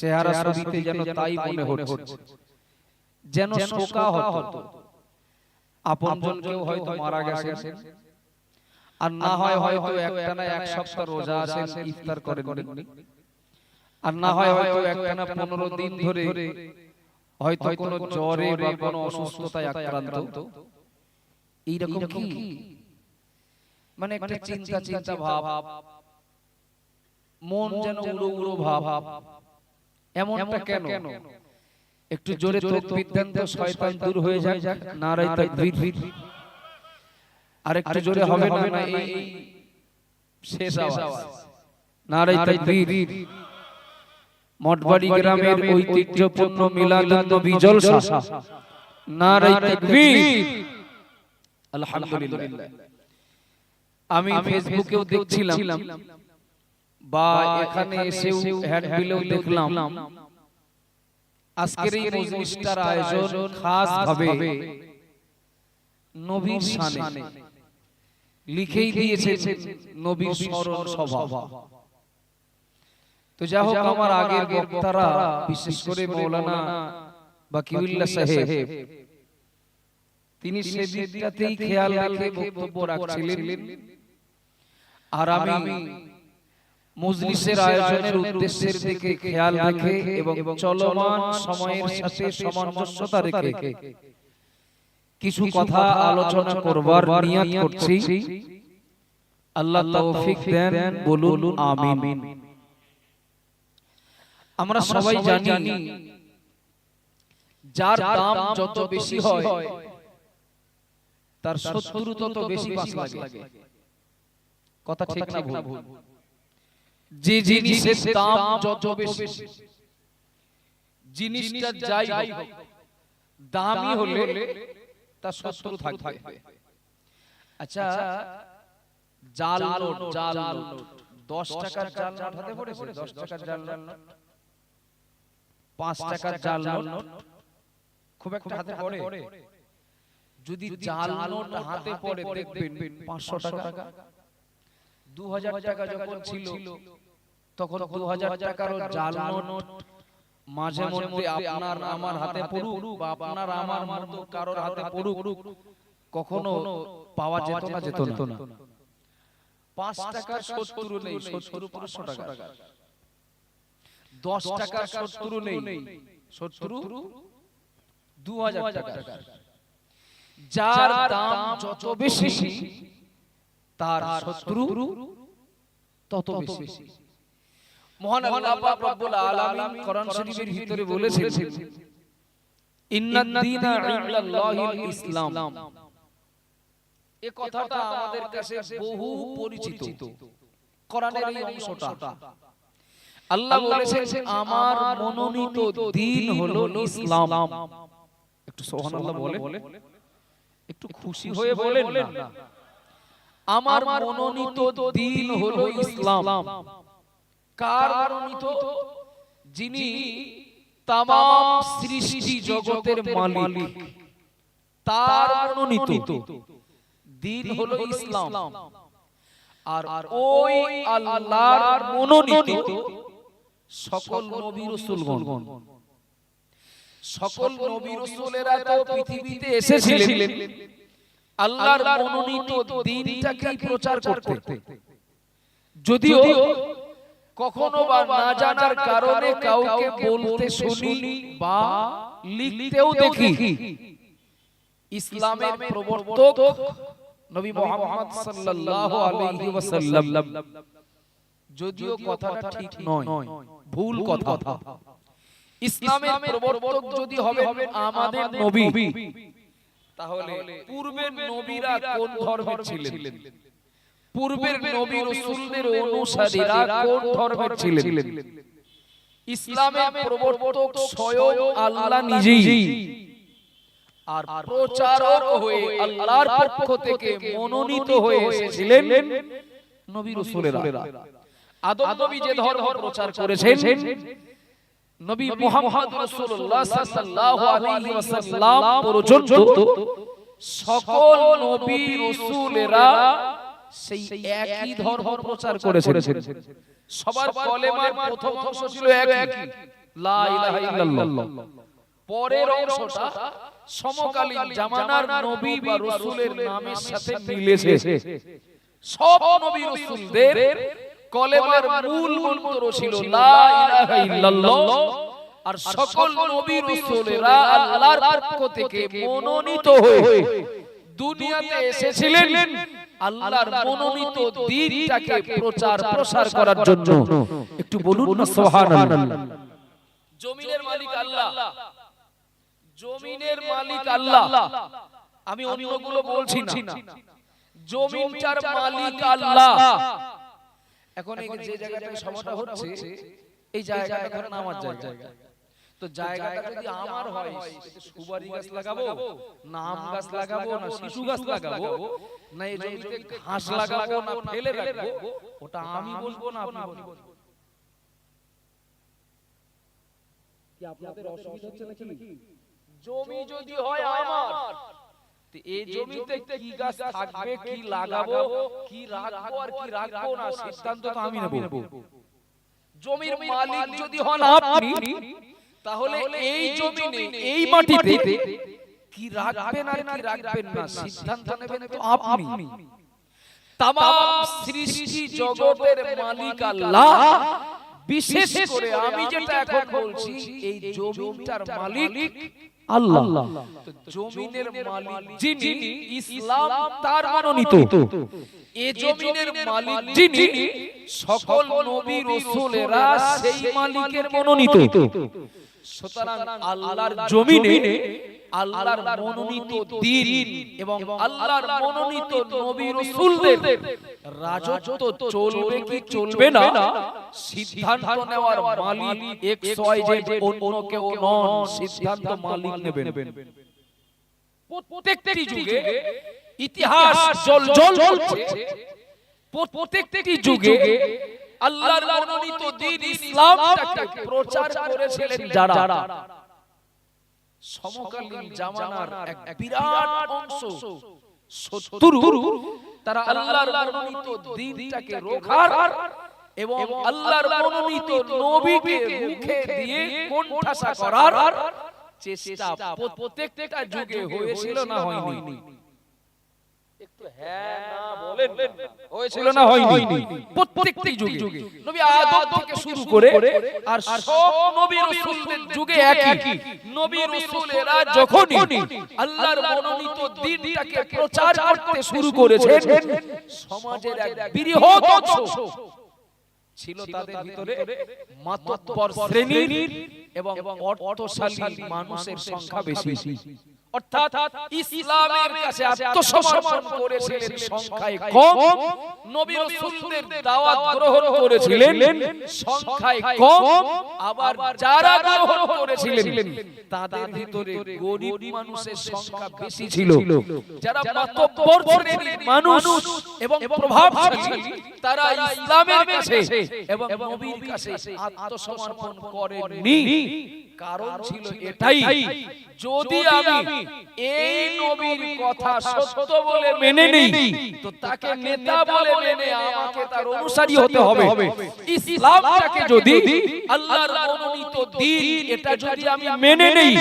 চেহারা ছবিতে যেন তাই মনে হচ্ছে। যেন শোকা হতো। আপনজন কেউ হয়তো মারা গেছেন আর না হয় হয়তো এক সপ্তাহ রোজা আছেন ইফতার করেন আর না হয় হয়তো পনেরো দিন ধরে হয়তো কোনো জ্বরে বা কোনো অসুস্থতায় আক্রান্ত। এইরকম কি? মানে একটা চিন্তা চিন্তা ভাব। মন যেন উড়ো উড়ো ভাব। এমনটা কেন? একটু জোরে তকবীর দেন তো শয়তান দূর হয়ে যায় নারাই তাকবীর। আর একটু জোরে হবে না এই শেষ আওয়াজ। নারাই তাকবীর। মঠবাড়ি গ্রামের ঐতিহ্যপূর্ণ মিলাদুন নবী জলসা। নারাই তাকবীর। আলহামদুলিল্লাহ। আমি ফেসবুকেও দেখছিলাম। বা এখানে এসেও হ্যান্ডবিলেও দেখলাম। আজকের এই মজলিসটার আয়োজন খাস ভাবে নবীর শানে। লিখেই দিয়েছে নবীর স্মরণ সভা। তো যা হোক আমার আগের বক্তারা বিশেষ করে মৌলানা বাকিউল্লাহ সাহেব। তিনি সেদিকটাতেই খেয়াল রেখে বক্তব্য রাখছিলেন। আর আমি মজলিসের আয়োজনের উদ্দেশ্যের দিকে খেয়াল রেখে এবং চলমান সময়ের সাথে সামঞ্জস্যতা রেখে কিছু কথা আলোচনা করবার নিয়ত করছি। আল্লাহ তৌফিক দেন বলুন আমিন। আমরা সবাই জানি যার দাম যত বেশি হয় তার শত্রু তত বেশি পাশ লাগে কথা ঠিক না ভুল। যে জিনিসের দাম যত বেশি। জিনিসটা যাই হোক দামি হলে শত্রু থাকবে। আচ্ছা জাল নোট জাল নোট। দশ টাকার জাল নোট হাতে পড়েছে? দশ টাকার জাল নোট। পাঁচ টাকার জাল নোট খুব একটা হাতে পড়ে। যদি জাল নোট হাতে পড়ে দেখবেন পাঁচশো টাকা। দু হাজার টাকা যখন ছিল তখন দু হাজার টাকারও জাল নোট মাঝে মধ্যে আপনার আমার হাতে পড়ুক বা আপনার আমার মতো কারোর হাতে পড়ুক কখনো পাওয়া যেত না যেত না। পাঁচ টাকার শত্রু নেই শত্রু পাঁচশো টাকা দশ টাকার শত্রু নেই শত্রু দু হাজার টাকা যার দাম যত বেশি তার শত্রু তত বেশি। মহান আল্লাহ পাক রব্বুল আলামিন কোরআন শরীফের ভিতরে বলেছেন ইন্নাদ দীনা ইনদাল্লাহিল ইসলাম। এই কথাটা আমাদের কাছে বহু পরিচিত। কোরআনের এই অংশটা। আল্লাহ বলেছেন আমার মনোনীত দিন হলো ইসলাম। একটু সুবহানাল্লাহ বলে একটু খুশি হয়ে বলেন না। আমার মনোনীত দিন হলো ইসলাম। কার মনোনীত? যিনি তাম সৃষ্টি জগতের মালিক। তার মনোনীত। দিন হলো ইসলাম। আর ওই আল্লাহর মনোনীত সকল নবী রাসূলগণ। সকল নবী রাসূলেরা তো পৃথিবীতে এসেছিলেন। আল্লাহর মনোনীত দিনটাকেই প্রচার করতে। যদিও কখনো বা না জানার কারণে কাউকে বলতে শুনি বা লিখতেও দেখি। ইসলামের প্রবর্তক নবী মুহাম্মদ সাল্লাল্লাহু আলাইহি ওয়াসাল্লাম। যদিও কথাটা ঠিক নয় ভুল কথা। ইসলামের প্রবর্তক যদি হবে আমাদের নবী তাহলে পূর্বের নবীরা কোন ধর্মের ছিলেন? পূর্বের নবী রাসূলদের অনুসারীরা কোন ধর্মের ছিলেন? ইসলামের প্রবর্তক স্বয়ং আল্লাহ নিজেই। আর প্রচারক হয়ে আল্লাহর পক্ষ থেকে মনোনীত হয়ে এসেছিলেন নবী রাসূলেরা। আদম নবী যে ধর্ম প্রচার করেছেন নবী মুহাম্মদ রাসূলুল্লাহ সাল্লাল্লাহু আলাইহি ওয়াসাল্লাম পর্যন্ত সকল নবী রাসূলেরা সেই একই ধর্ম প্রচার করেছেন। সবার কলেমার প্রথম অংশ ছিল একই। লা ইলাহা ইল্লাল্লাহ। পরের অংশটা সমকালীন জামানার নবী বা রাসূলের নামের সাথে মিলেছে। সব নবী রাসূলদের কলেমার মূল মন্ত্র ছিল লা ইলাহা ইল্লাল্লাহ। আর সকল নবী রাসূলেরা আল্লাহর পক্ষ থেকে মনোনীত হয়ে দুনিয়াতে এসেছিলেন। আল্লাহর মনোনীত দ্বীনটাকে প্রচার প্রসার করার জন্য একটু বলুন না সুবহানাল্লাহ জমিনের মালিক আল্লাহ। জমিনের মালিক আল্লাহ। আমি অন্যগুলো বলছি না। জমিনটার মালিক আল্লাহ। এখন এই যে জায়গাটায় সমস্যা হচ্ছে এই জায়গাটা ধরেন আমার জায়গা। তো জায়গাটা যদি আমার হয় সুপারি গাছ লাগাবো না আম গাছ লাগাবো না শিশু গাছ লাগাবো না এই জমিতে ঘাস লাগাবো না ফেলে রাখব ওটা আমি বলব না আপনি বলবেন কি আপনাদের অসুবিধা হচ্ছে নাকি? জমি যদি হয় আমার এই জমিতে কি গাছ থাকবে কি লাগাবো কি রাখব আর কি রাখব না সিদ্ধান্ত তো আমি নেব। জমির মালিক যদি হন আপনি তাহলে এই জমিনে এই মাটিতে কি রাখবেন আর কি রাখবেন না? সিদ্ধান্ত নেবেন তো আপনি। তাম সৃষ্টি জগতের মালিক আল্লাহ। বিশেষ করে আমি যেটা এখন বলছি এই জমিটার মালিক আল্লাহ। জমিনের মালিক যিনি ইসলাম তার মনোনীত। এ জমিনের মালিক যিনি সকল নবী রাসূলেরা সেই মালিকের মনোনীত। সুতরাং আল্লাহর জমিনে আল্লাহর মনোনীত দ্বীন এবং আল্লাহর মনোনীত নবী রাসূলদের রাজত্ব চলবে কি চলবে না সিদ্ধান্ত নেওয়ার মালিক এক্স ওয়াই জেড অন্য কেউ নন সিদ্ধান্ত মালিক নেবেন। প্রত্যেকটি যুগে ইতিহাস জল জল প্রত্যেকটি যুগে আল্লাহর মনোনীত দ্বীন ইসলামটাকে প্রচার করেছিলেন যারা? সমকালীন জামানার এক বিরাট অংশ শত্রু। তারা আল্লাহর মনোনীত দ্বীনটাকে রোখার এবং আল্লাহর মনোনীত নবীকে মুখে দিয়ে কোণঠাসা করার চেষ্টা প্রত্যেকটা যুগে হয়েছিল না হয়নি। হ্যাঁ না। বলেন হয়েছিল না হয়নি। প্রত্যেকটি যুগে। নবী আদম থেকে শুরু করে আর সব নবী রাসূলদের যুগে একই। নবী রাসূলেরা যখনই আল্লাহর মনোনীত দ্বীনটাকে প্রচার করতে শুরু করেছেন সমাজের এক বৃহৎ অংশ। ছিল তাদের ভিতরে মাতব্বর শ্রেণির এবং অর্থশালী মানুষের সংখ্যা বেশি। অর্থাৎ ইসলামের কাছে আত্মসমর্পণ করেছিলেন, সংখ্যায় কম। নবী রাসূলদের দাওয়াত গ্রহণ করেছিলেন, সংখ্যায় কম। আবার যারা গ্রহণ করেছিলেন, তাদের ভিতরে গরিব মানুষের সংখ্যা বেশি ছিল। যারা মাতব্বর শ্রেণির মানুষ এবং প্রভাবশালী, তারা ইসলামের কাছে এবং নবীর কাছে আত্মসমর্পণ করেননি। কারণ ছিল এটাই। যদি আমি এই নবীর কথা সত্য বলে মেনে নেই তো তাকে নেতা বলে মেনে আমাকে তার অনুসারী হতে হবে। ইসলামটাকে যদি আল্লাহর মনোনীত দ্বীন এটা যদি আমি মেনে নেই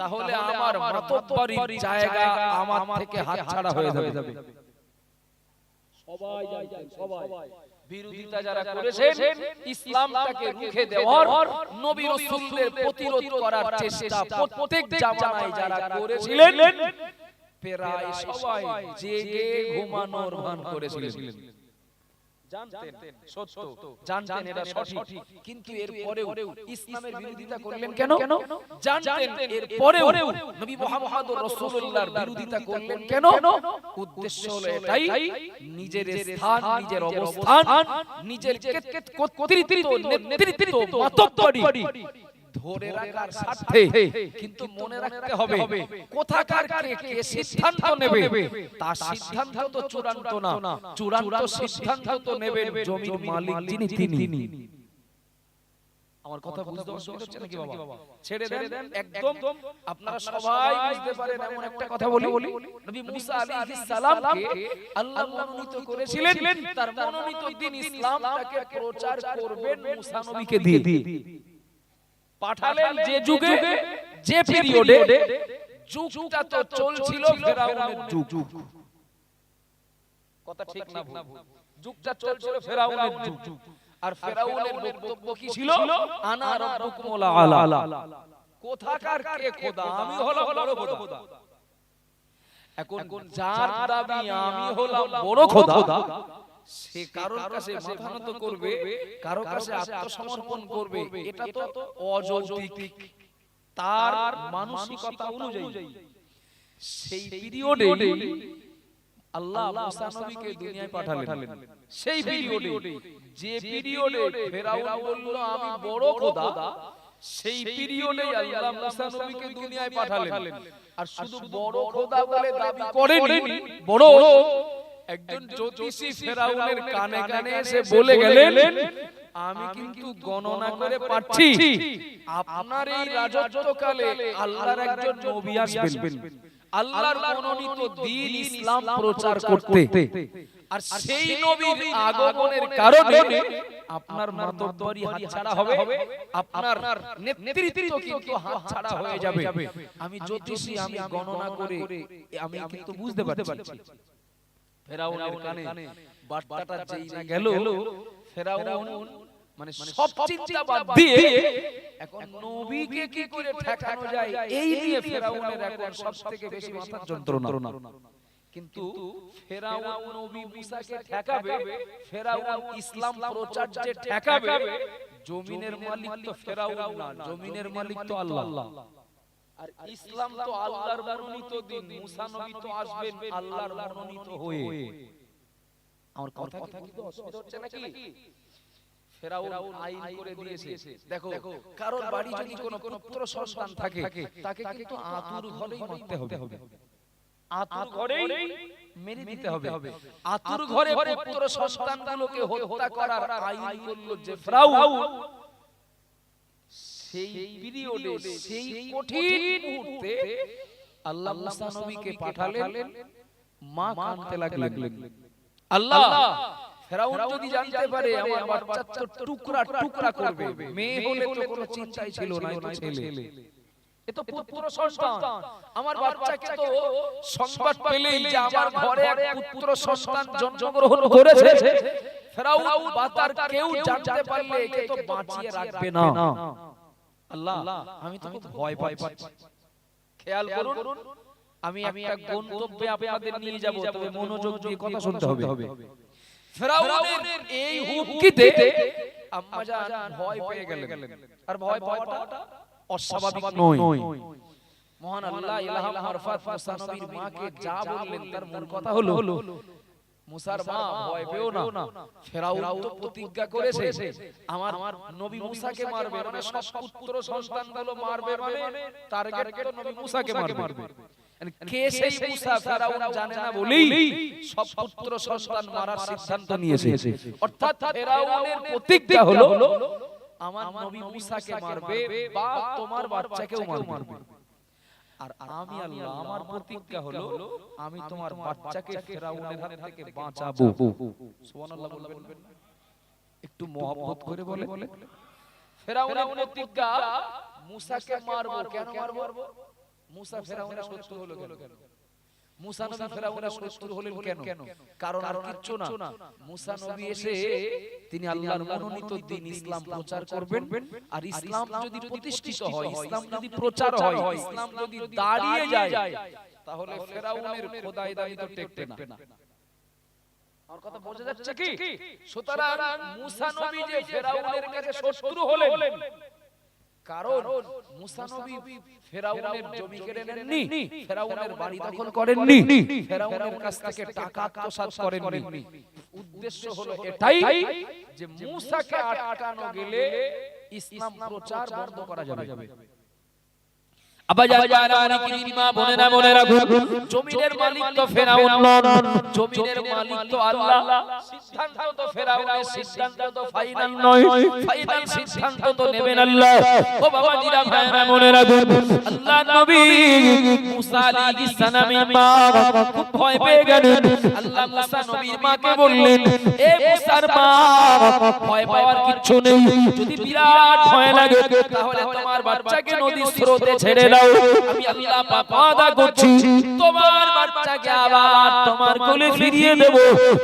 তাহলে আমার মাতব্বরির জায়গা আমার থেকে হাতছাড়া হয়ে যাবে। সবাই সবাই। বিরোধিতা যারা করেছেন ইসলামটাকে রুখে দেওয়ার নবী রাসূলদের প্রতিরোধ করার চেষ্টা প্রত্যেক জামানায় যারা করেছিলেন প্রায় সবাই জেগে ঘুমানোর ভান করেছিলেন। জানতেন সত্য জানতেন এটা সঠিক। কিন্তু এর পরেও ইসলামের বিরোধিতা করলেন কেন? জানতেন এর পরেও নবী মুহাম্মদ রাসূলুল্লাহর বিরোধিতা করলেন কেন? উদ্দেশ্য হলো এটাই। নিজের স্থান নিজের অবস্থান নিজের কর্তৃত্ব নেতৃত্ব মাতব্বরি ধরে রাখার স্বার্থে কিন্তু মনে রাখতে হবে। কোথাকার কে কে সিদ্ধান্ত নেবে? তার সিদ্ধান্ত তো চূড়ান্ত না। চূড়ান্ত সিদ্ধান্ত তো নেবেন জমির মালিক যিনি তিনি। আমার কথা বুঝতে অসুবিধা হচ্ছে নাকি বাবা? ছেড়ে দেন একদম। আপনারা সবাই বুঝতে পারেন এমন একটা কথা বলি। নবী মুসা আলাইহিস সালামকে আল্লাহ মনোনীত করেছিলেন। তার মনোনীত দিন ইসলামটাকে প্রচার করবেন মুসা নবীকে দিয়ে। পাঠালেন যে যুগে যে পিরিয়ডে যুগটা তো চলছিল ফেরাউনের যুগ। কথা ঠিক না ভুল। যুগটা চলছিল ফেরাউনের যুগ। আর ফেরাউনের বক্তব্য কি ছিল? আনা রাব্বুকুমুল আলা। কোথাকার কে খোদা? আমি হলাম বড় খোদা। এখন যার দাবি আমি হলাম বড় খোদা। সে কারোর কাছে মাথা নত করবে কারও কাছে আত্মসমর্পণ করবে এটা তো অযৌক্তিক। তার মানসিকতা অনুযায়ী। সেই পিরিয়ডে আল্লাহ মুসা নবীকে দুনিয়ায় পাঠালেন। সেই পিরিয়ডে যে পিরিয়ডে ফেরাউন বলল আমি বড় খোদা। সেই পিরিয়ডে আল্লাহ মুসা নবীকে দুনিয়ায় পাঠালেন। আর শুধু বড় খোদা বলে দাবি করেনি বড় একজন জ্যোতিষী ফেরাউনের কানে কানে এসে বলে গেলেন আমি কিন্তু গণনা করে পাচ্ছি। আপনার এই রাজত্বকালে আল্লাহর একজন নবী আসবেন। আল্লাহর মনোনীত দ্বীন ইসলাম প্রচার করতে। আর সেই নবীর আগমনের কারণে আপনার মাতব্বরি হাতছাড়া হবে আপনার নেতৃত্ব কিন্তু হাতছাড়া হয়ে যাবে। আমি জ্যোতিষী আমি গণনা করে আমি কিন্তু বুঝতে পারছি। ফেরাউনের কানে বার্তাটা যেই না গেল ফেরাউন মানে সব চিন্তা বাদ দিয়ে এখন নবীকে কি করে ঠেকানো যায়? এই নিয়ে ফেরাউনের এখন সবথেকে বেশি মাথার যন্ত্রণা। কিন্তু ফেরাউন নবী মুসাকে ঠেকাবে ফেরাউন ইসলাম প্রচার যে ঠেকাবে জমিনের মালিক তো ফেরাউন না জমিনের মালিক তো আল্লাহ। আর ইসলাম তো আল্লাহর মনোনীত দিন। মুসা নবী তো আসবেন আল্লাহর মনোনীত হয়ে। আমার কথা কি অসুবিধা হচ্ছে নাকি? ফেরাউন আইন করে দিয়েছে। দেখো কারোর বাড়ি যদি কোনো পুত্র সন্তান থাকে তাকে কিন্তু আতুর ঘরেই মারতে হবে। আতুর ঘরেই মেরে দিতে হবে। আতুর ঘরে পুত্র সন্তানগুলোকে হত্যা করার আইন করল যে ফেরাউন। সেই পিরিয়ডে সেই কঠিন মুহূর্তে আল্লাহ মুসা নবীকে পাঠালেন মা কাঁদতে লাগলেন। আল্লাহ ফেরাউন যদি জানতে পারে আমার বাচ্চা তো টুকরা টুকরা করবে। মেয়ে হলে তো কোনো চিন্তাই ছিল না ছেলে। এ তো পুত্র সন্তান। আমার বাচ্চাকে তো সংবাদ পেলেই যে আমার ঘরে এক পুত্র সন্তান জন্মগ্রহণ করেছে। ফেরাউন বা তার কেউ জানতে পারলে একে তো বাঁচিয়ে রাখবে না। আল্লাহ আমি তো ভয় পাই পাচ্ছি। খেয়াল করুন আমি একটা গন্তব্যে আপনাদের নিয়ে যাব তবে মনোযোগ দিয়ে কথা শুনতে হবে। ফেরাউনের এই হুমকিতে আম্মা জান ভয় পেয়ে গেলেন। আর ভয় পাওয়াটা অস্বাভাবিক নয়। মহান আল্লাহ ইলাহা মারফাত মুসা নবীর মাকে যা বললেন তার মূল কথা হলো মুসার মা ভয় পেও না। ফেরাউন তো প্রতিজ্ঞা করেছে। আমার নবী মুসাকে মারবে মানে সব পুত্র সন্তানগুলো মারবে মানে টার্গেট তো নবী মুসাকে মারবে। কে সেই মুসা? ফেরাউন জানে না বলেই সব পুত্র সন্তান মারার সিদ্ধান্ত নিয়েছে। অর্থাৎ ফেরাউনের প্রতিজ্ঞা হলো আমার নবী মুসাকে মারবে বা তোমার বাচ্চাকেও মারবে। আর আমি আল্লাহ আমার প্রতিজ্ঞা হলো আমি তোমার বাচ্চাকে ফেরাউনের হাত থেকে বাঁচাবো। সুবহানাল্লাহ বলবেন। একটু মহব্বত করে বলে ফেরাউনের প্রতিজ্ঞা মুসাকে মারবো কেন মারবো? মুসা ফেরাউনের শত্রু হলো কেন? মুসা নবী ফেরাউনের শত্রু হলেন কেন? কারণ আর কিচ্ছু না। মুসা নবী এসে তিনি আল্লাহর মনোনীত দিন ইসলাম প্রচার করবেন। আর ইসলাম যদি প্রতিষ্ঠিত হয় ইসলাম যদি প্রচার হয় ইসলাম যদি দাঁড়িয়ে যায় তাহলে ফেরাউনের খোদাই দাবি তো টেকবে না। আমার কথা বোঝা যাচ্ছে কি? সুতরাং মুসা নবী যে ফেরাউনের কাছে শত্রু হলেন কারণ মুসা নবী ফেরাউনের জমি কেড়ে নেননি। ফেরাউনের বাড়ি দখল করেননি। ফেরাউনের কাছ থেকে টাকা আত্মসাৎ করেননি। উদ্দেশ্য হলো এটাই যে মুসাকে আটকানো গেলে ইসলাম প্রচার বন্ধ করা যাবে। জমিনের মালিক তো ফেরাউন। জমিনের মালিক তো আল্লাহ। সিদ্ধান্ত তো ফেরাউনের সিদ্ধান্ত তো ফাইনাল নয়। ফাইনাল সিদ্ধান্ত তো নেবেন আল্লাহ। ও বাবা জিরা ভাইরা বোনেরা আল্লাহ নবী মুসা আলাইহিস সালামের মা খুব ভয় পেয়ে গেলেন। আল্লাহ মুসা নবীর মাকে বললেন এ মুসার মা ভয় পাওয়ার কিছু নেই। যদি বিরাট ভয় লাগে তাহলে তোমার বাচ্চাকে নদীর স্রোতে ছেড়ে দাও। আমি আল্লাহ পাক ওয়াদা করছি, তোমার বাচ্চাকে আবার তোমার কোলে ফিরিয়ে দেব।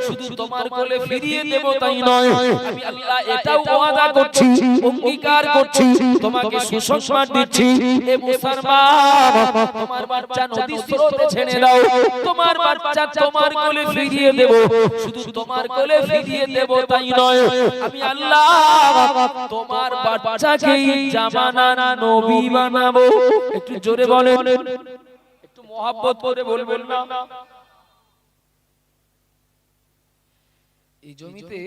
শুধু তোমার কোলে ফিরিয়ে দেব তাই নয়, আমি আল্লাহ এটাও ওয়াদা করছি, অঙ্গীকার করছি, তোমাকে সুসংবাদ দিচ্ছি। এ মুসলমান, তোমার বাচ্চা নদীর স্রোতে ছেড়ে দাও। তোমার বাচ্চা তোমার কোলে ফিরিয়ে দেব। শুধু তোমার কোলে ফিরিয়ে দেব তাই নয়, আমি আল্লাহ তোমার বাচ্চাকে জামানা নবী বানাবো। একটু জোরে বলেন। একটু মহাব্বত করে বলবেন না। এই জমিতে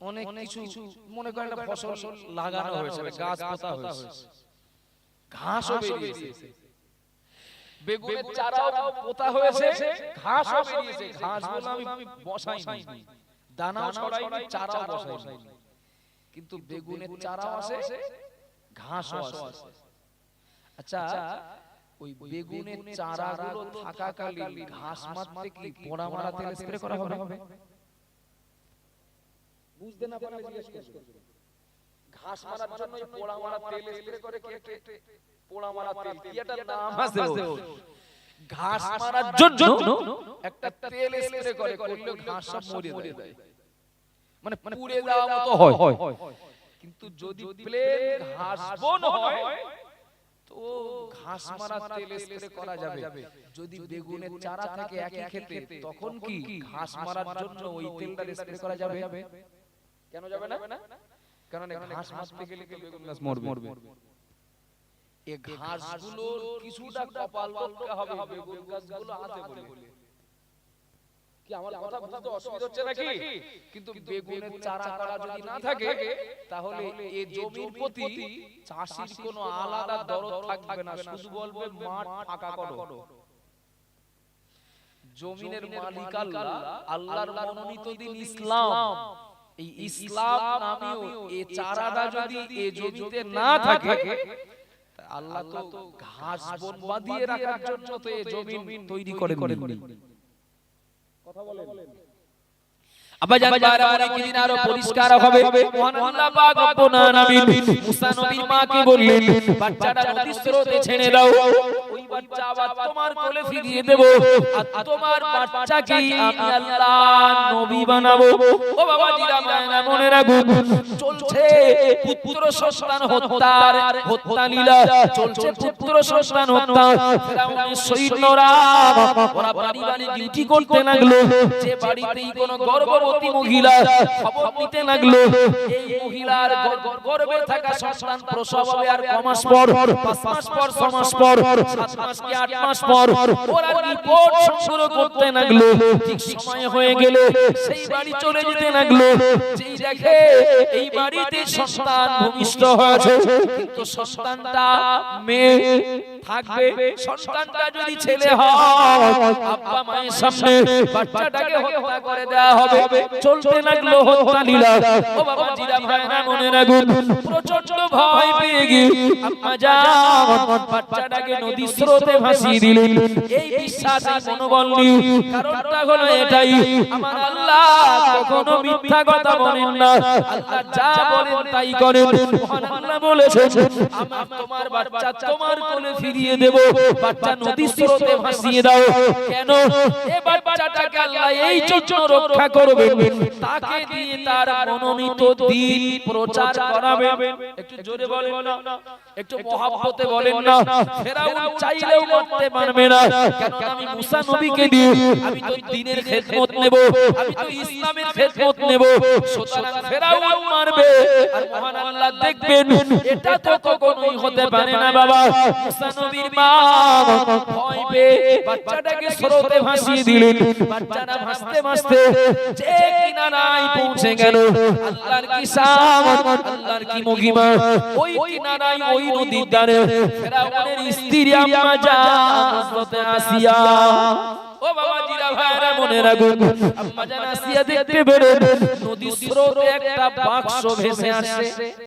অনেক কিছু মনে করেন ফসল লাগানো হয়েছে গাছ পোতা হয়েছে। ঘাসও বেরিয়েছে। বেগুনের চারাও পোতা হয়েছে ঘাসও বেরিয়েছে। ঘাসগুলো আমি বসাইনি। দানাও ছড়াইনি চারাও বসাইনি। কিন্তু বেগুনের চারাও আসে ঘাসও আসে আচ্ছা ওই বেগুনের চারাগুলো থাকাকালীন ঘাস মারতে কি পোড়া মারা তেল স্প্রে করা হবে? বুঝতে না পারলে জিজ্ঞেস করবেন ঘাস মারার জন্য ওই পোড়া মারা তেল স্প্রে করে কে কে পোড়া মারা তেল। কি একটা নাম আছে ঘাস মারার জন্য একটা তেল স্প্রে করে করলে ঘাস সব মরে দেয় মানে মানে পুড়ে যাওয়া মতো হয়। কিন্তু যদি প্লেন ঘাস বন হয় তো ঘাস মারা তেল স্প্রে করা যাবে। যদি বেগুনের চারা থাকে একই ক্ষেত্রে তখন কি ঘাস মারার জন্য ওই তেলটা স্প্রে করা যাবে? কেন যাবে না? কারণ ঘাস মারতে গেলে তো বেগুন গাছ মরবে। এই ঘাসগুলোর কিছুটা কপাল হবে বেগুন গাছগুলো হাতে বলে। কি আমার কথা বুঝতে অসুবিধা হচ্ছে নাকি? কিন্তু বেগুনের চারা করা যদি না থাকে তাহলে এই জমির প্রতি চাষির কোনো আলাদা দরদ থাকবে না শুধু বলবে মাঠ ফাঁকা করো। জমিনের মালিক আল্লাহ আল্লাহর মনোনীত দিন ইসলাম। এই ইসলাম নামেও এই চারাটা যদি এই জমিতে না থাকে আল্লাহ তো ঘাস বন বাঁধিয়ে রাখার জন্য তো এই জমিন তৈরি করে করেননি। কথা বলেন। আবাজান বারবার একদিন আরও পরিষ্কার হবে। মহান আল্লাহ পাক রব্বুল আলামিন মুসা নবীর মাকে বললেন বাচ্চাটা নদীর স্রোতে ছেড়ে দাও। ওই বাচ্চা আবার তোমার কোলে ফিরিয়ে দেব। আর তোমার বাচ্চাকে আমি আল্লাহ নবী বানাবো। ও বাবা জিরা মায়না মনে রাখুন। চলছে পুত্র সন্তান হত্যার হত্যা লীলা। চলছে পুত্র সন্তান হত্যা। ফেরাউনের সৈন্যরা ওরা বাড়ি বাড়ি ডিউটি করতে লাগল। যে বাড়িতেই কোনো গর্ভবতী মহিলা খবর নিতে লাগল। এই মহিলার গর্ভে থাকা সন্তান প্রসব হবে আর ক মাস পর পাঁচ মাস পর ছ মাস পর সাত মাস কি আট মাস পর ওরা রিপোর্ট সংগ্রহ করতে লাগল। ঠিক সময় হয়ে গেল সেই বাড়ি চলে যেতে লাগল। যেই দেখে এই বাড়িতে সন্তান ভূমিষ্ঠ হয়েছে কিন্তু সন্তানটা মেয়ে। থাকবে সন্তানটা যদি ছেলে হয় আব্বা মায়ের সামনে বাচ্চাটাকে হত্যা করে দেওয়া হবে। চলতে লাগল হত্যা লীলা ও বাবা জিরা ভাইরা মনে রাখুন প্রচণ্ড ভয় পেয়ে গিয়ে আম্মা যান বাচ্চাটাকে নদী স্রোতে ভাসিয়ে দিলেন। এই বিশ্বাস এই মনোবল নিয়ে। কারণটা হলো এটাই। আমার আল্লাহ কখনো মিথ্যা কথা বলেন না। আল্লাহ যা বলেন তাই করেন। মহান আল্লাহ বলেছেন। আমার তোমার বাচ্চা তোমার কোলে ফিরিয়ে দেব, বাচ্চা নদী স্রোতে ভাসিয়ে দাও। কেন? এ বাচ্চাটাকে আল্লাহ এই জন্য রক্ষা করবেন। তাকে দিয়ে তার মনোনীত দিন প্রচার করাবেন। একটু জোরে বলেন না। একটু মহাব্বতে বলেন না। ফেরাউন চাইলেও মারতে পারবে না। কেন আমি মুসা নবীকে দিয়ে আমি তো দ্বীনের খেদমত নেব, আমি তো ইসলামের খেদমত নেব। সুতরাং ফেরাউন মারবে। আর মহান আল্লাহ দেখবেন, এটা তো কখনোই হতে পারে না বাবা। মুসা নবীর মা ভয় পেয়ে বাচ্চাটাকে স্রোতে ভাসিয়ে দিলেন। বাচ্চাটা ভাসতে ভাসতে যে কিনারায় পৌঁছে গেল। আল্লাহর কি সামত আল্লাহর কি মহিমা ওই কিনারায় ওই নদীর ধারে ফেরাউনের স্ত্রী আম্মা জান হযরত আসিয়া ও বাবা জিরা ভাইরা মনে রাখুন আম্মা জান আসিয়া দেখতে পেলেন নদীর স্রোতে একটা বাক্স ভেসে আসে।